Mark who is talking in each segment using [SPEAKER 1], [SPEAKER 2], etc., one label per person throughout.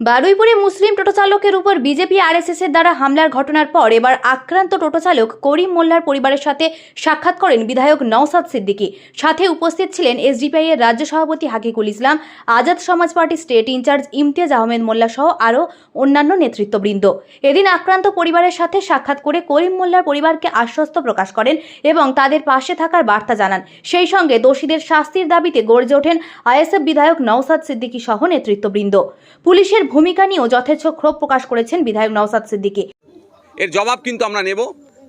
[SPEAKER 1] বারুইপুরে মুসলিম টোটো চালকের উপর BJP RSS এর দ্বারা হামলার ঘটনার পর এবার আক্রান্ত টোটো চালক করিম মোল্লার পরিবারের সাথে সাক্ষাৎ করেন বিধায়ক নওসাদ সিদ্দিকী। সাথে উপস্থিত ছিলেন এসডিপিআই এর রাজ্য সভাপতি Hakikul Islam, Azad Samaj party state incharge Imtiaz Ahmed Molla সহ আরও অন্যান্য নেতৃত্ববৃন্দ। এদিন আক্রান্ত পরিবারের সাথে সাক্ষাৎ করে করিম মোল্লার পরিবারকে আশ্বস্ত প্রকাশ করেন এবং তাদের পাশে থাকার বার্তা জানান। সেই সঙ্গে দোষীদের শাস্তির দাবিতে গর্জে ওঠেন আইএসএফ বিধায়ক নওসাদ সিদ্দিকী সহ নেতৃত্ববৃন্দ। পুলিশের ভূমিকা নিয়েও যথেচ্ছ ক্ষোভ প্রকাশ করেছেন বিধায়ক নওসাদ সিদ্দিকী।
[SPEAKER 2] এর জবাব কিন্তু আমরা নেব,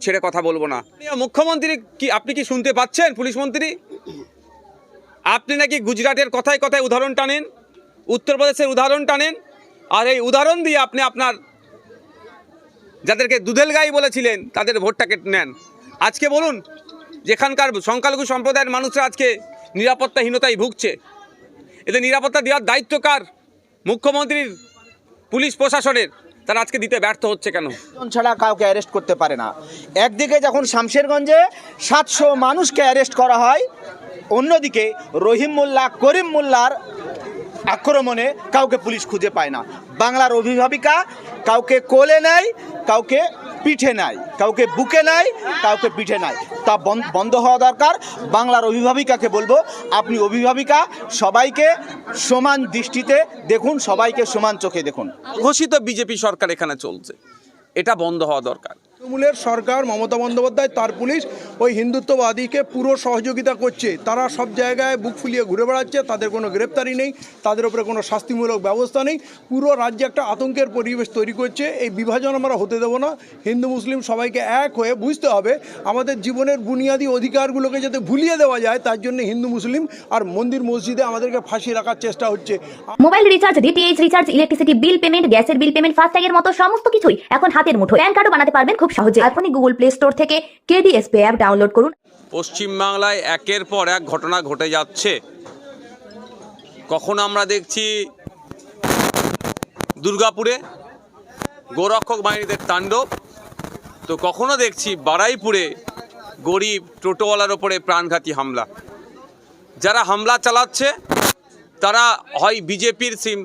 [SPEAKER 2] ছেড়ে কথা বলব না। মুখ্যমন্ত্রী কি, আপনি কি শুনতে পাচ্ছেন পুলিশ মন্ত্রী? আপনি নাকি গুজরাটের কথায় কথায় উদাহরণ টানেন, উত্তরপ্রদেশের উদাহরণ টানেন, আর এই উদাহরণ দিয়ে আপনি আপনার যাদেরকে দুধেল গাই বলেছিলেন, তাদের ভোটটাকে নেন। আজকে বলুন, যেখানকার সংখ্যালঘু সম্প্রদায়ের মানুষরা আজকে নিরাপত্তাহীনতায় ভুগছে, এদের নিরাপত্তা দেওয়ার দায়িত্ব কার? মুখ্যমন্ত্রীর পুলিশ প্রশাসনের তারা আজকে দিতে ব্যর্থ হচ্ছে কেন?
[SPEAKER 3] ছাড়া কাউকে অ্যারেস্ট করতে পারে না। একদিকে যখন শামশেরগঞ্জে সাতশো মানুষকে অ্যারেস্ট করা হয়, অন্যদিকে রহিম মোল্লা, করিম মোল্লার আক্রমণে কাউকে পুলিশ খুঁজে পায় না। বাংলার অভিভাবিকা কাউকে কোলে নেয়, কাউকে পিঠে নাই। কাউকে বুকে নাই, কাউকে পিঠে নাই। তা বন- বন্ধ হওয়া দরকার। বাংলার অভিভাবিকাকে বলব, আপনি অভিভাবিকা, সবাইকে সমান দৃষ্টিতে দেখুন, সবাইকে সমান চোখে দেখুন।
[SPEAKER 2] ঘোষিত বিজেপি সরকার এখানে চলছে। এটা বন্ধ হওয়া দরকার।
[SPEAKER 4] তৃণমূলের সরকার, মমতা বন্দ্যোপাধ্যায়, তার পুলিশ ওই হিন্দুত্ববাদীকে পুরো সহযোগিতা করছে। তারা সব জায়গায় বুক ফুলিয়ে ঘুরে বেড়াচ্ছে, তাদের কোনো গ্রেপ্তারি নেই, তাদের উপরে কোনো শাস্তিমূলক ব্যবস্থা নেই। পুরো রাজ্যে একটা আতঙ্কের পরিবেশ তৈরি করছে। এই বিভাজন আমরা হতে দেবো না। হিন্দু, মুসলিম সবাইকে এক হয়ে বুঝতে হবে, আমাদের জীবনের বুনিয়াদী অধিকারগুলোকে যাতে ভুলিয়ে দেওয়া যায়, তার জন্য হিন্দু, মুসলিম আর মন্দির, মসজিদে আমাদেরকে ফাঁসি রাখার চেষ্টা হচ্ছে।
[SPEAKER 5] Mobile recharge, DTH recharge, electricity bill payment, গ্যাসের বিল পেমেন্ট, ফাস্ট্যাগের মতো সমস্ত কিছুই এখন হাতের মুঠো প্যান কার্ডও বানাতে পারবেন খুব সহজে। এখনই গুগল প্লে স্টোর থেকে কেডিএস পে অ্যাপ ডাউনলোড করুন।
[SPEAKER 2] পশ্চিমবাংলায় একের পর এক ঘটনা ঘটে যাচ্ছে। কখন আমরা দেখছি দুর্গাপুরে গোরক্ষক বাহিনীদের তাণ্ডব? তো কখনো দেখছি বারাইপুরে গরিব টোটোওয়ালার ওপরে প্রাণঘাতী হামলা। যারা হামলা চালাচ্ছে, তারা হয় বিজেপির সিম।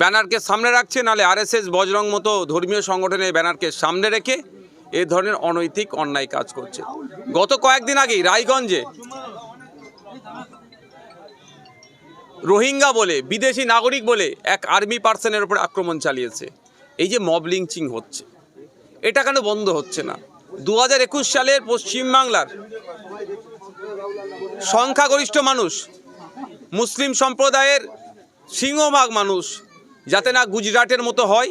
[SPEAKER 2] ব্যানারকে সামনে রাখছে নাহলে আরএসএস, বজরং মতো ধর্মীয় সংগঠনের ব্যানারকে সামনে রেখে এ ধরনের অনৈতিক অন্যায় কাজ করছে। গত কয়েকদিন আগেই রায়গঞ্জে রোহিঙ্গা বলে, বিদেশি নাগরিক বলে এক আর্মি পার্সনের উপর আক্রমণ চালিয়েছে। এই যে মব হচ্ছে, এটা কেন বন্ধ হচ্ছে না? দু হাজার একুশ সালের পশ্চিমবাংলার সংখ্যাগরিষ্ঠ মানুষ, মুসলিম সম্প্রদায়ের সিংহভাগ মানুষ, যাতে না গুজরাটের মতো হয়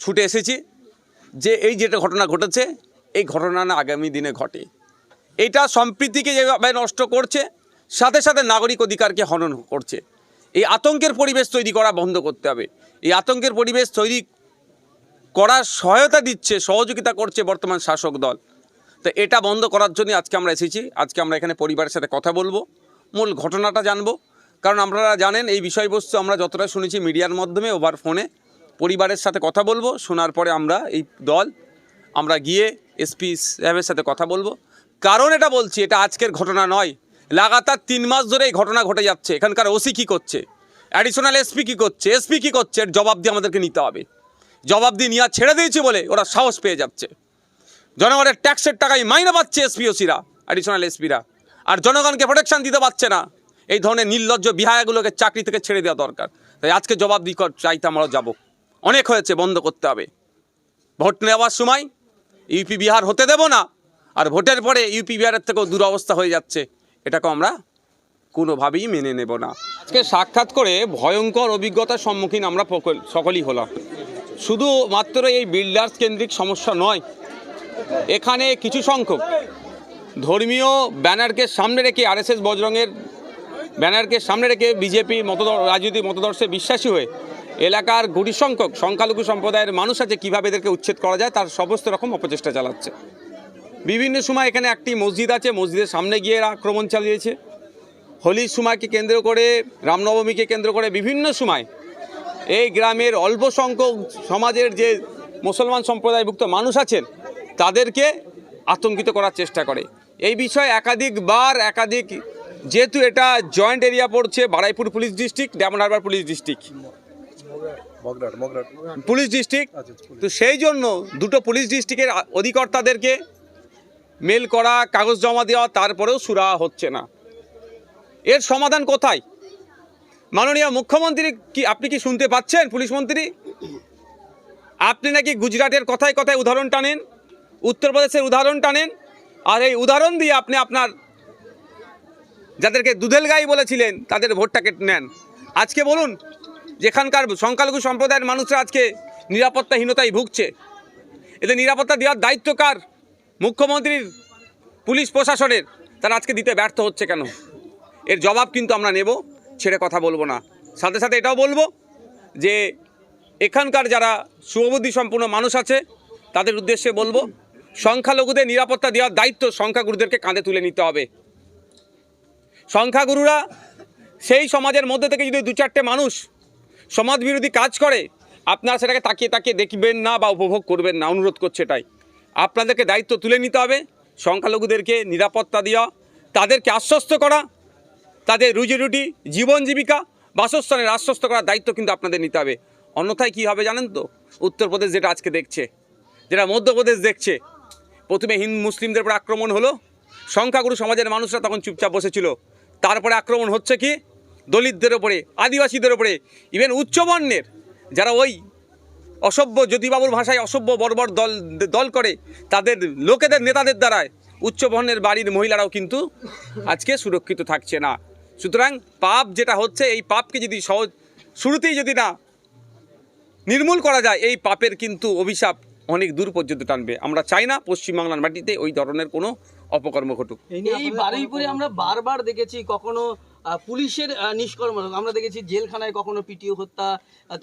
[SPEAKER 2] ছুটে এসেছি যে এই যেটা ঘটনা ঘটেছে, এই ঘটনা না আগামী দিনে ঘটে। এটা সম্প্রীতিকে যেভাবে নষ্ট করছে, সাথে সাথে নাগরিক অধিকারকে হনন করছে। এই আতঙ্কের পরিবেশ তৈরি করা বন্ধ করতে হবে। এই আতঙ্কের পরিবেশ তৈরি করার সহায়তা দিচ্ছে, সহযোগিতা করছে বর্তমান শাসক দল। তো এটা বন্ধ করার জন্য আজকে আমরা এসেছি। আজকে আমরা এখানে পরিবারের সাথে কথা বলব, মূল ঘটনাটা জানব। কারণ আপনারা জানেন, এই বিষয়বস্তু আমরা যতটা শুনেছি মিডিয়ার মাধ্যমে, ওভার ফোনে। পরিবারের সাথে কথা বলব, শোনার পরে আমরা এই দল, আমরা গিয়ে এসপি সাহেবের সাথে কথা বলব। কারণ এটা বলছি, এটা আজকের ঘটনা নয়। লাগাতার তিন মাস ধরে এই ঘটনা ঘটে যাচ্ছে। এখানকার ওসি কী করছে? অ্যাডিশনাল এসপি কী করছে? এসপি কী করছে? এর জবাব দিয়ে আমাদেরকে নিতে হবে। জবাব দিয়ে নিয়ে ছেড়ে দিয়েছে বলে ওরা সাহস পেয়ে যাচ্ছে। জনগণের ট্যাক্সের টাকায় মাইনে পাচ্ছে এসপিওসিরা অ্যাডিশনাল এসপিরা আর জনগণকে প্রোটেকশন দিতে পারছে না। এই ধরনের নির্লজ্জ বিহায়াগুলোকে চাকরি থেকে ছেড়ে দেওয়া দরকার। তাই আজকে জবাব দি চাইতে আমরা যাব। অনেক হয়েছে, বন্ধ করতে হবে। ভোট নেওয়ার সময় ইউপি, বিহার হতে দেব না, আর ভোটের পরে ইউপি, বিহারের থেকেও দুরবস্থা হয়ে যাচ্ছে। এটাকে আমরা কোনোভাবেই মেনে নেব না। আজকে সাক্ষাৎ করে ভয়ঙ্কর অভিজ্ঞতার সম্মুখীন আমরা সকলেই হলাম। শুধু মাত্র এই বিল্ডার্স কেন্দ্রিক সমস্যা নয়, এখানে কিছু সংখ্যক ধর্মীয় ব্যানারকে সামনে রেখে আরএসএস বজরঙের ব্যানারকে সামনে রেখে বিজেপি মত রাজনীতি মতদর্শে বিশ্বাসী হয়ে এলাকার গুটি সংখ্যক সংখ্যালঘু সম্প্রদায়ের মানুষ আছে, কীভাবে এদেরকে উচ্ছেদ করা যায়, তার সমস্ত রকম অপচেষ্টা চালাচ্ছে। বিভিন্ন সময় এখানে একটি মসজিদ আছে, মসজিদের সামনে গিয়ে আক্রমণ চালিয়েছে। হোলির সময়কে কেন্দ্র করে, রামনবমীকে কেন্দ্র করে বিভিন্ন সময় এই গ্রামের অল্প সংখ্যক সমাজের যে মুসলমান সম্প্রদায়ভুক্ত মানুষ আছেন, তাদেরকে আতঙ্কিত করার চেষ্টা করে। এই বিষয়ে একাধিকবার, একাধিক, যেহেতু এটা জয়েন্ট এরিয়া পড়ছে, Baruipur police district Diamond Harbour police district. Police district? তো সেই জন্য দুটো পুলিশ ডিস্ট্রিক্টের অধিকর্তাদেরকে মেল করা কাগজ জমা দেওয়া তারপরেও সুরা হচ্ছে না। এর সমাধান কোথায়? মাননীয় মুখ্যমন্ত্রী কি আপনি কি শুনতে পাচ্ছেন পুলিশ মন্ত্রী? আপনি নাকি গুজরাটের কথায় কথায় উদাহরণ টানেন উত্তরপ্রদেশের উদাহরণ টানেন আর এই উদাহরণ দিয়ে আপনি আপনার যাদেরকে দুধেল গাই বলেছিলেন তাদের ভোটটাকে নেন। আজকে বলুন যেখানকার সংখ্যালঘু সম্প্রদায়ের মানুষরা আজকে নিরাপত্তাহীনতায় ভুগছে। এদের নিরাপত্তা দেওয়ার দায়িত্ব কার? মুখ্যমন্ত্রীর, পুলিশ প্রশাসনের। তারা আজকে দিতে ব্যর্থ হচ্ছে কেন? এর জবাব কিন্তু আমরা নেব, ছেড়ে কথা বলব না। সাথে সাথে এটাও বলব যে, এখানকার যারা শুভবুদ্ধি সম্পূর্ণ মানুষ আছে, তাদের উদ্দেশ্যে বলব, সংখ্যালঘুদের নিরাপত্তা দেওয়ার দায়িত্ব সংখ্যাগুরুদেরকে কাঁধে তুলে নিতে হবে। সংখ্যাগুরুরা সেই সমাজের মধ্যে থেকে যদি দু চারটে মানুষ সমাজ বিরোধী কাজ করে, আপনারা সেটাকে তাকিয়ে তাকিয়ে দেখবেন না বা উপভোগ করবেন না, অনুরোধ করছে এটাই। আপনাদেরকে দায়িত্ব তুলে নিতে হবে, সংখ্যালঘুদেরকে নিরাপত্তা দেওয়া, তাদেরকে আশ্বস্ত করা, তাদের রুজি রুটি, জীবন জীবিকা, বাসস্থানের আশ্বস্ত করার দায়িত্ব কিন্তু আপনাদের নিতে হবে। অন্যথায় কী হবে জানেন তো? উত্তরপ্রদেশ যেটা আজকে দেখছে, যেটা মধ্যপ্রদেশ দেখছে, প্রথমে হিন্দু মুসলিমদের উপর আক্রমণ হলো, সংখ্যাগুরু সমাজের মানুষরা তখন চুপচাপ বসেছিল। তারপরে আক্রমণ হচ্ছে কি? দলিতদের ওপরে আদিবাসীদের ওপরে ইভেন উচ্চবর্ণের যারা ওই অসভ্য জ্যোতিবাবুর ভাষায় অসভ্য বর্বর দল দল করে তাদের লোকেদের নেতাদের দ্বারায় উচ্চবর্ণের বাড়ির মহিলারাও কিন্তু আজকে সুরক্ষিত থাকছে না। সুতরাং পাপ যেটা হচ্ছে এই পাপকে যদি সহজ শুরুতেই যদি না নির্মূল করা যায় এই পাপের কিন্তু অভিশাপ অনেক দূর পর্যন্ত টানবে। আমরা চাই না পশ্চিমবাংলার মাটিতে ওই ধরনের কোনো অপকর্ম ঘটুক।
[SPEAKER 6] এই বারুইপুরে আমরা বারবার দেখেছি কখনো পুলিশের আহ, নিষ্কর্ম। আমরা দেখেছি জেলখানায় কখনো পিটিও হত্যা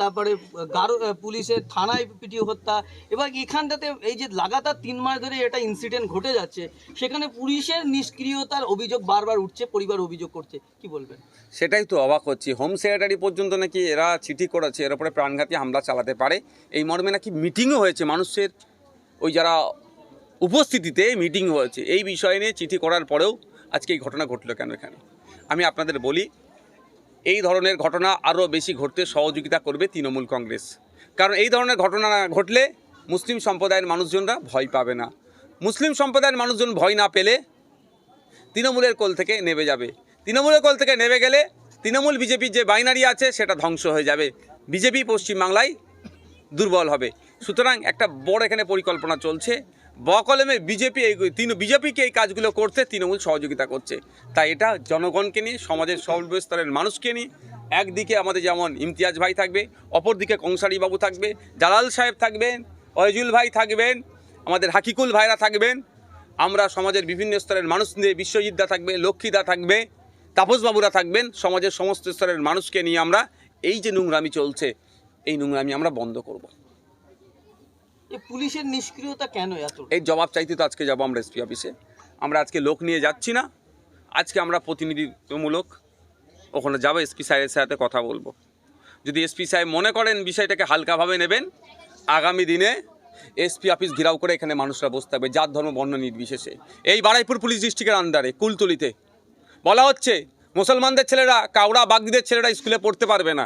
[SPEAKER 6] তারপরে গারো পুলিশের থানায় পিটিও হত্যা। এবার এখানটাতে এই যে লাগাতার তিন মাস ধরে এটা ইনসিডেন্ট ঘটে যাচ্ছে সেখানে পুলিশের নিষ্ক্রিয়তার অভিযোগ বারবার উঠছে পরিবার অভিযোগ করছে। কি বলবেন?
[SPEAKER 2] সেটাই তো অবাক হচ্ছে। হোম সেক্রেটারি পর্যন্ত নাকি এরা চিঠি করেছে এর উপরে প্রাণঘাতী হামলা চালাতে পারে। এই মর্মে নাকি মিটিংও হয়েছে মানুষের ওই যারা উপস্থিতিতে মিটিং হয়েছে। এই বিষয় নিয়ে চিঠি করার পরেও আজকে এই ঘটনা ঘটলো কেন এখানে? আমি আপনাদের বলি, এই ধরনের ঘটনা আরও বেশি ঘটতে সহযোগিতা করবে তৃণমূল কংগ্রেস। কারণ এই ধরনের ঘটনা ঘটলে মুসলিম সম্প্রদায়ের মানুষজনরা ভয় পাবে না। মুসলিম সম্প্রদায়ের মানুষজন ভয় না পেলে তৃণমূলের কোল থেকে নেবে যাবে। তৃণমূলের কোল থেকে নেবে গেলে তৃণমূল বিজেপির যে বাইনারি আছে সেটা ধ্বংস হয়ে যাবে। বিজেপি পশ্চিমবাংলায় দুর্বল হবে। সুতরাং একটা বড় এখানে পরিকল্পনা চলছে। বকলমে বিজেপি এই তিন বিজেপিকে এই কাজগুলো করতে তৃণমূল সহযোগিতা করছে। তাই এটা জনগণকে নিয়ে, সমাজের সর্বস্তরের মানুষকে নিয়ে, একদিকে আমাদের যেমন ইমতিয়াজ ভাই থাকবে, অপরদিকে কংসারী বাবু থাকবে, জালাল সাহেব থাকবেন, অয়জুল ভাই থাকবেন, আমাদের হাকিকুল ভাইরা থাকবেন, আমরা সমাজের বিভিন্ন স্তরের মানুষ নিয়ে বিশ্বজিৎদা থাকবে লক্ষ্মীদা থাকবে তাপসবাবুরা থাকবেন, সমাজের সমস্ত স্তরের মানুষকে নিয়ে আমরা এই যে নোংরামি চলছে, এই নোংরামি আমরা বন্ধ করব।
[SPEAKER 6] পুলিশের নিষ্ক্রিয়তা কেন এত
[SPEAKER 2] এই জবাব চাইতে তো আজকে যাব আমরা এসপি অফিসে আমরা আজকে লোক নিয়ে যাচ্ছি না। আজকে আমরা প্রতিনিধিত্বমূলক ওখানে যাব। এসপি সাহেবের সাথে কথা বলব। যদি এসপি সাহেব মনে করেন বিষয়টাকে হালকাভাবে নেবেন, আগামী দিনে এসপি অফিস ঘেরাও করে এখানে মানুষরা বসতে হবে জাত, ধর্ম, বর্ণ নির্বিশেষে। এই বারাইপুর পুলিশ ডিস্ট্রিক্টের আন্ডারে কুলতলিতে। বলা হচ্ছে, মুসলমানদের ছেলেরা কাউড়া বাগদিদের ছেলেরা স্কুলে পড়তে পারবে না।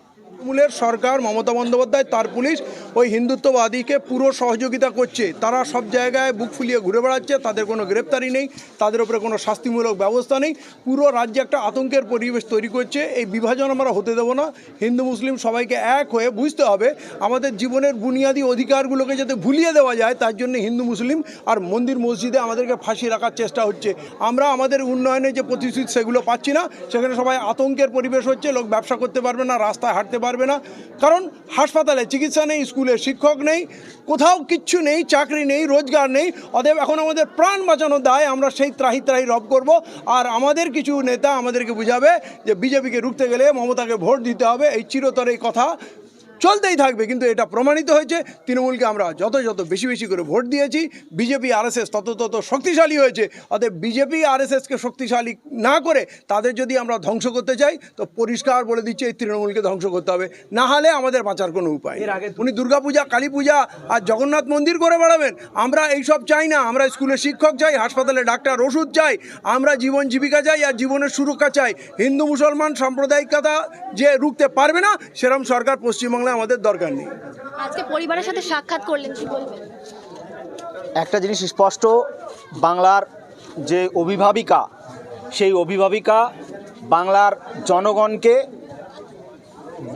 [SPEAKER 4] তৃণমূলের সরকার, মমতা বন্দ্যোপাধ্যায়, তার পুলিশ ওই হিন্দুত্ববাদীকে পুরো সহযোগিতা করছে। তারা সব জায়গায় বুক ফুলিয়ে ঘুরে বেড়াচ্ছে, তাদের কোনো গ্রেপ্তারি নেই, তাদের উপরে কোনো শাস্তিমূলক ব্যবস্থা নেই। পুরো রাজ্যে একটা আতঙ্কের পরিবেশ তৈরি করছে, এই বিভাজন আমরা হতে দেবো না। হিন্দু, মুসলিম সবাইকে এক হয়ে বুঝতে হবে, আমাদের জীবনের বুনিয়াদী অধিকারগুলোকে যাতে ভুলিয়ে দেওয়া যায়, তার জন্য হিন্দু, মুসলিম আর মন্দির মসজিদে আমাদেরকে ফাঁসি রাখার চেষ্টা হচ্ছে। আমরা আমাদের উন্নয়নের যে প্রতিশ্রুতি সেগুলো পাচ্ছি না, সেখানে সবাই আতঙ্কের পরিবেশ হচ্ছে, লোক ব্যবসা করতে পারবে না, রাস্তায় হাঁটতে পারবে না। কারণ হাসপাতালে চিকিৎসা নেই, স্কুলে শিক্ষক নেই, কোথাও কিচ্ছু নেই, চাকরি নেই, রোজগার নেই। অতএব এখন আমাদের প্রাণ বাঁচানো দায়, আমরা সেই ত্রাহি ত্রাহি রব করব। আর আমাদের কিছু নেতা আমাদেরকে বুঝাবে যে, বিজেপিকে রুখতে গেলে মমতাকে ভোট দিতে হবে, এই চিরতর এই কথা। চলতেই থাকবে কিন্তু এটা প্রমাণিত হয়েছে। তৃণমূলকে আমরা যত যত বেশি বেশি করে ভোট দিয়েছি বিজেপি আরএসএস তত তত শক্তিশালী হয়েছে। অতএব বিজেপি আরএসএসকে শক্তিশালী না করে তাদের যদি আমরা ধ্বংস করতে চাই তো পরিষ্কার বলে দিচ্ছে এই তৃণমূলকে ধ্বংস করতে হবে। না হলে আমাদের বাঁচার কোনো উপায় নেই। উনি দুর্গাপূজা কালী পূজা আর জগন্নাথ মন্দির করে বেড়াবেন। আমরা এইসব চাই না। আমরা স্কুলে শিক্ষক চাই হাসপাতালে ডাক্তার ওষুধ চাই। আমরা জীবন জীবিকা চাই আর জীবনের সুরক্ষা চাই। হিন্দু মুসলমান সাম্প্রদায়িকতা যে রুখতে পারবে না সেরম সরকার পশ্চিমবাংলায় আমাদের দরকার নেই।
[SPEAKER 7] আজকে পরিবারের সাথে সাক্ষাৎ করলেন কি বলবেন?
[SPEAKER 3] একটা জিনিস স্পষ্ট বাংলার যে অভিভাবিকা সেই অভিভাবিকা বাংলার জনগণকে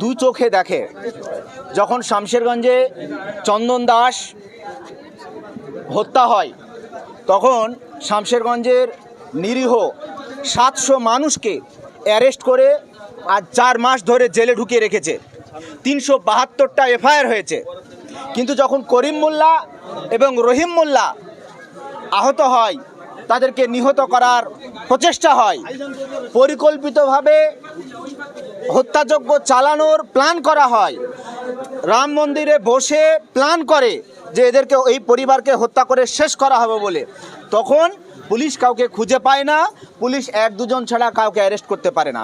[SPEAKER 3] দু চোখে দেখে। যখন শামশেরগঞ্জে চন্দন দাস হত্যা হয় তখন শামশেরগঞ্জের নিরীহ সাতশো মানুষকে অ্যারেস্ট করে আর চার মাস ধরে জেলে ঢুকিয়ে রেখেছে। তিনশো বাহাত্তরটা এফআইআর হয়েছে। কিন্তু যখন করিম মোল্লা এবং রহিম মোল্লা আহত হয়, তাদেরকে নিহত করার প্রচেষ্টা হয়। পরিকল্পিতভাবে হত্যাযজ্ঞ চালানোর প্ল্যান করা হয়। রাম মন্দিরে বসে প্ল্যান করে যে এদেরকে, এই পরিবারকে হত্যা করে শেষ করা হবে বলে। তখন পুলিশ কাউকে খুঁজে পায় না, পুলিশ এক দুজন ছাড়া কাউকে অ্যারেস্ট করতে পারে না।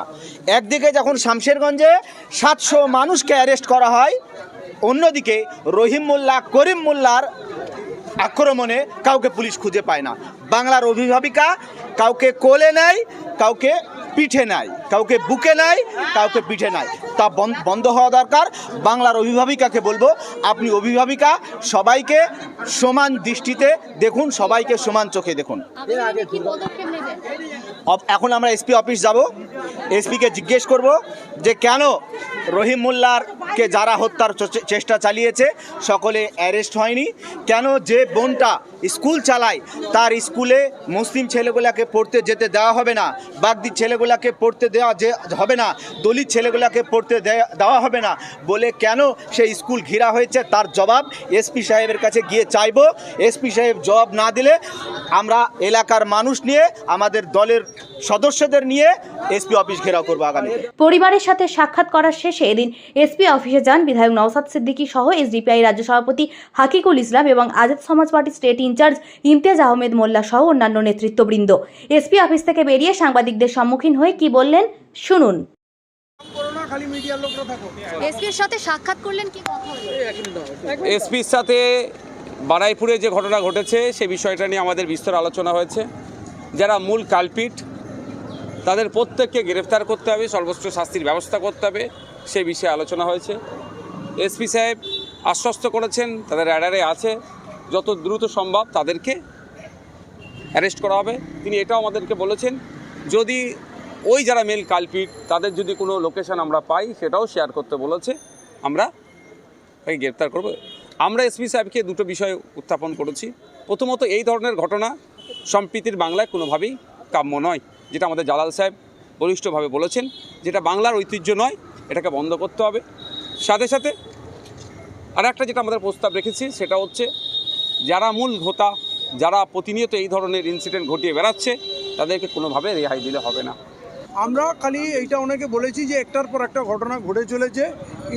[SPEAKER 3] একদিকে যখন শামশেরগঞ্জে সাতশো মানুষকে অ্যারেস্ট করা হয়, অন্যদিকে রহিম মোল্লা, করিম মোল্লার আক্রমণে কাউকে পুলিশ খুঁজে পায় না। বাংলার অভিভাবিকা কাউকে কোলে নেয়, কাউকে পিঠে নেয় কাউকে বুকে নেয় কাউকে পিঠে নেয় তা বন- বন্ধ হওয়া দরকার। বাংলার অভিভাবিকাকে বলব আপনি অভিভাবিকা সবাইকে সমান দৃষ্টিতে দেখুন সবাইকে সমান চোখে দেখুন। এখন আমরা এসপি অফিস যাব। এসপিকে জিজ্ঞেস করব যে কেন রহিম মোল্লারকে যারা হত্যার চেষ্টা চালিয়েছে সকলে অ্যারেস্ট হয়নি? কেন যে বোনটা স্কুল চালায় তার স্কুলে মুসলিম ছেলেগুলাকে পড়তে যেতে দেওয়া হবে না বাগদি ছেলেগুলাকে পড়তে দেওয়া যে হবে না, দলিত ছেলেগুলাকে পড়তে দেওয়া হবে না বলে কেন সেই স্কুল ঘেরা হয়েছে তার জবাব এসপি সাহেবের কাছে গিয়ে চাইব। এসপি সাহেব জবাব না দিলে আমরা এলাকার মানুষ নিয়ে, আমাদের দলের সদস্যদের নিয়ে এসপি অফিস ঘেরাও করব আগামী
[SPEAKER 1] পরিবারের সাথে সাক্ষাৎ করার শেষে এদিন এসপি অফিসে যান বিধায়ক নওসাদ সিদ্দিকী সহ এসডিপিআই রাজ্য সভাপতি হাকিকুল ইসলাম এবং Azad Samaj party state incharge Imtiaz Ahmed Molla সহ অন্যান্য নেতৃত্ববৃন্দ। এসপি অফিস থেকে বেরিয়ে সাংবাদিকদের সম্মুখীন হয়ে কি বললেন? শুনুন।
[SPEAKER 4] খালি মিডিয়ার লোকরা থাকো
[SPEAKER 7] এসপির সাথে সাক্ষাৎ করলেন কি
[SPEAKER 2] এসপির সাথে বারাইপুরে যে ঘটনা ঘটেছে সে বিষয়টা নিয়ে আমাদের বিস্তর আলোচনা হয়েছে। যারা মূল কালপিট তাদের প্রত্যেককে গ্রেফতার করতে হবে সর্বোচ্চ শাস্তির ব্যবস্থা করতে হবে সে বিষয়ে আলোচনা হয়েছে। এসপি সাহেব আশ্বস্ত করেছেন তাদের অ্যাডারে আছে যত দ্রুত সম্ভব তাদেরকে অ্যারেস্ট করা হবে। তিনি এটাও আমাদেরকে বলেছেন যদি ওই যারা মেল কালপিট তাদের যদি কোনো লোকেশন আমরা পাই, সেটাও শেয়ার করতে বলেছে। আমরা তাকে গ্রেপ্তার করব। আমরা এসপি সাহেবকে দুটো বিষয় উত্থাপন করেছি। প্রথমত, এই ধরনের ঘটনা সম্প্রীতির বাংলায় কোনোভাবেই কাম্য নয়, যেটা আমাদের জালাল সাহেব বলিষ্ঠভাবে বলেছেন, যেটা বাংলার ঐতিহ্য নয়, এটাকে বন্ধ করতে হবে। সাথে সাথে আর একটা যেটা আমাদের প্রস্তাব রেখেছি, সেটা হচ্ছে, যারা মূল হোতা যারা প্রতিনিয়ত এই ধরনের ইনসিডেন্ট ঘটিয়ে বেড়াচ্ছে, তাদেরকে কোনোভাবে রেহাই দিলে হবে না।
[SPEAKER 4] আমরা খালি এইটা ওনাকে বলেছি যে একটার পর একটা ঘটনা ঘটে চলেছে।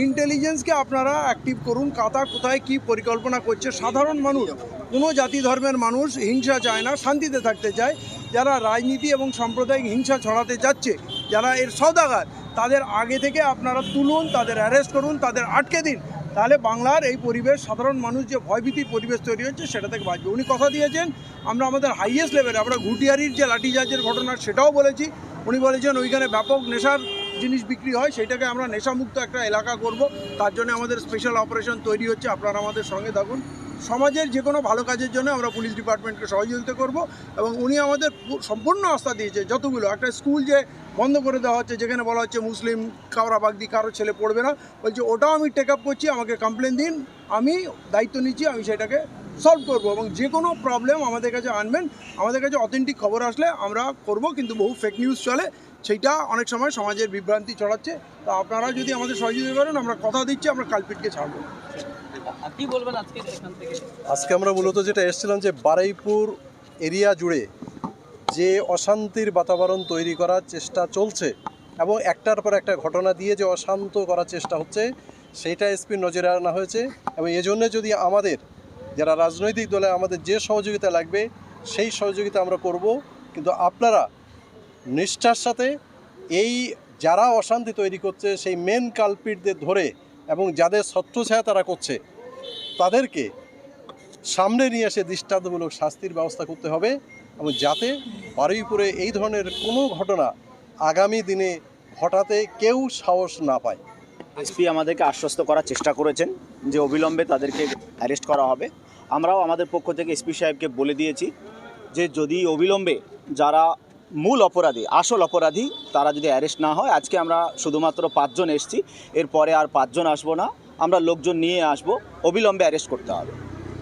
[SPEAKER 4] ইন্টেলিজেন্সকে আপনারা অ্যাক্টিভ করুন। কাতা কোথায় কি পরিকল্পনা করছে? সাধারণ মানুষ, কোনো জাতি ধর্মের মানুষ হিংসা চায় না, শান্তিতে থাকতে চায়। যারা রাজনীতি এবং সাম্প্রদায়িক হিংসা ছড়াতে যাচ্ছে, যারা এর সৌদাগার তাদের আগে থেকে আপনারা তুলুন, তাদের অ্যারেস্ট করুন, তাদের আটকে দিন। তাহলে বাংলার এই পরিবেশ, সাধারণ মানুষ যে ভয়ভীতির পরিবেশ তৈরি হচ্ছে, সেটা থেকে বাঁচবে। উনি কথা দিয়েছেন, আমরা আমাদের হাইয়েস্ট লেভেলে আমরা ঘুটিয়ারির যে লাঠিচার্জের ঘটনা, সেটাও বলেছি। উনি বলেছেন ওইখানে ব্যাপক নেশার জিনিস বিক্রি হয়, সেটাকে আমরা নেশামুক্ত একটা এলাকা করব। তার জন্য আমাদের স্পেশাল অপারেশন তৈরি হচ্ছে, আপনারা আমাদের সঙ্গে থাকুন। সমাজের যে কোনো ভালো কাজের জন্য আমরা পুলিশ ডিপার্টমেন্টকে সহযোগিতা করব এবং উনি আমাদের সম্পূর্ণ আস্থা দিয়েছে যতগুলো। একটা স্কুল যে বন্ধ করে দেওয়া হচ্ছে, যেখানে বলা হচ্ছে মুসলিম কাউরা বাগদি কারও ছেলে পড়বে না। বলছে, ওটাও আমি টেক আপ করছি, আমাকে কমপ্লেন দিন। আমি দায়িত্ব নিচ্ছি, আমি সেটাকে সলভ করব এবং যে কোনো প্রবলেম আমাদের কাছে আনবেন। আমাদের কাছে অথেন্টিক খবর আসলে আমরা করব কিন্তু বহু ফেক নিউজ চলে। সেইটা অনেক সময় সমাজের বিভ্রান্তি ছড়াচ্ছে। তা আপনারা যদি আমাদের সহযোগিতা করেন আমরা কথা দিচ্ছি আমরা কালপিটকে ছাড়বো।
[SPEAKER 6] আর কি বলবেন আজকে এখান থেকে।
[SPEAKER 8] আজকে আমরা মূলত যেটা এসেছিলাম যে বারুইপুর এরিয়া জুড়ে যে অশান্তির বাতাবরণ তৈরি করার চেষ্টা চলছে এবং একটার পর একটা ঘটনা দিয়ে যে অশান্ত করার চেষ্টা হচ্ছে সেইটা এসপির নজরে আনা হয়েছে। এবং এজন্য যদি আমাদের যারা রাজনৈতিক দলে আমাদের যে সহযোগিতা লাগবে, সেই সহযোগিতা আমরা করব। কিন্তু আপনারা নিষ্ঠার সাথে এই যারা অশান্তি তৈরি করছে, সেই মেন কালপিটদের ধরে এবং যাদের ছত্রছায়া তারা করছে, তাদেরকে সামনে নিয়ে এসে দৃষ্টান্তমূলক শাস্তির ব্যবস্থা করতে হবে এবং যাতে বারুইপুরে এই ধরনের কোনো ঘটনা আগামী দিনে ঘটাতে কেউ সাহস না পায়।
[SPEAKER 3] এসপি আমাদেরকে আশ্বস্ত করার চেষ্টা করেছেন যে অবিলম্বে তাদেরকে অ্যারেস্ট করা হবে। আমরাও আমাদের পক্ষ থেকে এসপি সাহেবকে বলে দিয়েছি যে যদি অবিলম্বে যারা মূল অপরাধী, আসল অপরাধী, তারা যদি অ্যারেস্ট না হয়, আজকে আমরা শুধুমাত্র পাঁচজন এসছি, এরপরে আর পাঁচজন আসব না, আমরা লোকজন নিয়ে আসব, অবিলম্বে অ্যারেস্ট করতে হবে।